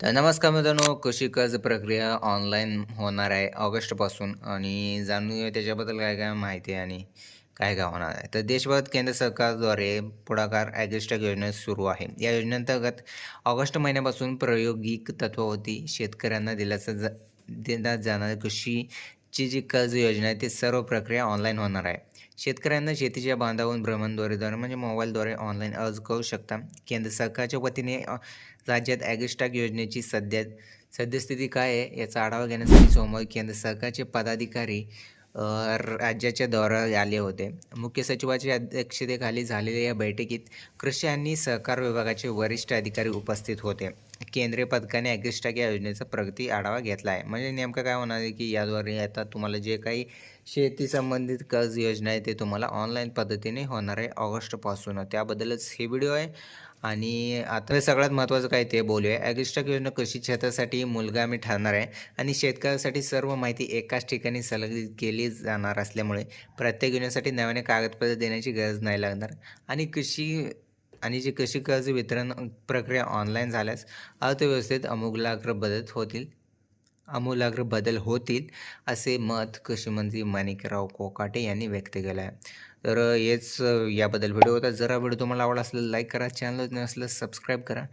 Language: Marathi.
तर नमस्कार मित्रांनो कृषी कर्ज प्रक्रिया ऑनलाईन होणार आहे ऑगस्टपासून आणि जाणून घेऊया त्याच्याबद्दल काय काय माहिती आहे आणि काय काय होणार आहे. तर देशभरात केंद्र सरकारद्वारे पुढाकार ॲग्रिस्टॅक योजना सुरू आहे. या योजनेअंतर्गत ऑगस्ट महिन्यापासून प्रायोगिक तत्वावरती शेतकऱ्यांना दिल्याचं जा देण्यात कृषी ची जी कर्ज योजना आहे ती सर्व प्रक्रिया ऑनलाईन होणार आहे. शेतकऱ्यांना शेतीच्या बांधावरून भ्रमणद्वारेद्वारे म्हणजे मोबाईलद्वारे ऑनलाईन अर्ज करू शकता. केंद्र सरकारच्या वतीने राज्यात ॲग्रिस्टॅक योजनेची सध्या सद्यस्थिती काय आहे याचा आढावा घेण्यासाठी सोमवारी केंद्र सरकारचे पदाधिकारी राज्याच्या दौऱ्यावर आले होते. मुख्य सचिवाच्या अध्यक्षतेखाली झालेल्या या बैठकीत कृषी आणि सहकार विभागाचे वरिष्ठ अधिकारी उपस्थित होते. केंद्रीय पथकाने ॲग्रिस्टॅक या योजनेचा प्रगती आढावा घेतला आहे. म्हणजे नेमकं काय होणार आहे की याद्वारे आता तुम्हाला जे काही शेती संबंधित कर्ज योजना आहे ते तुम्हाला ऑनलाईन पद्धतीने होणार आहे ऑगस्टपासून. त्याबद्दलच हे व्हिडिओ आहे. आणि आता हे सगळ्यात महत्त्वाचं काय ते बोलूया. ॲग्रिस्टॅक योजना कृषी क्षेत्रासाठी मुलगामी ठरणार आहे. आणि शेतकऱ्यासाठी सर्व माहिती एकाच ठिकाणी संलग्नित केली जाणार असल्यामुळे प्रत्येक योजनेसाठी नव्याने कागदपत्र देण्याची गरज नाही लागणार. आणि कृषी आणि जी कृषी कर्ज वितरण प्रक्रिया ऑनलाईन झाल्यास अर्थव्यवस्थेत अमूलाग्र बदल होतील. आमूलाग्र बदल होतील असे मत कृषीमंत्री माणिकराव कोकाटे यांनी व्यक्त केलं आहे तर हेच याबद्दल व्हिडिओ होता. जरा व्हिडिओ तुम्हाला आवडला असेल लाईक करा. चॅनल नसलं सबस्क्राईब करा.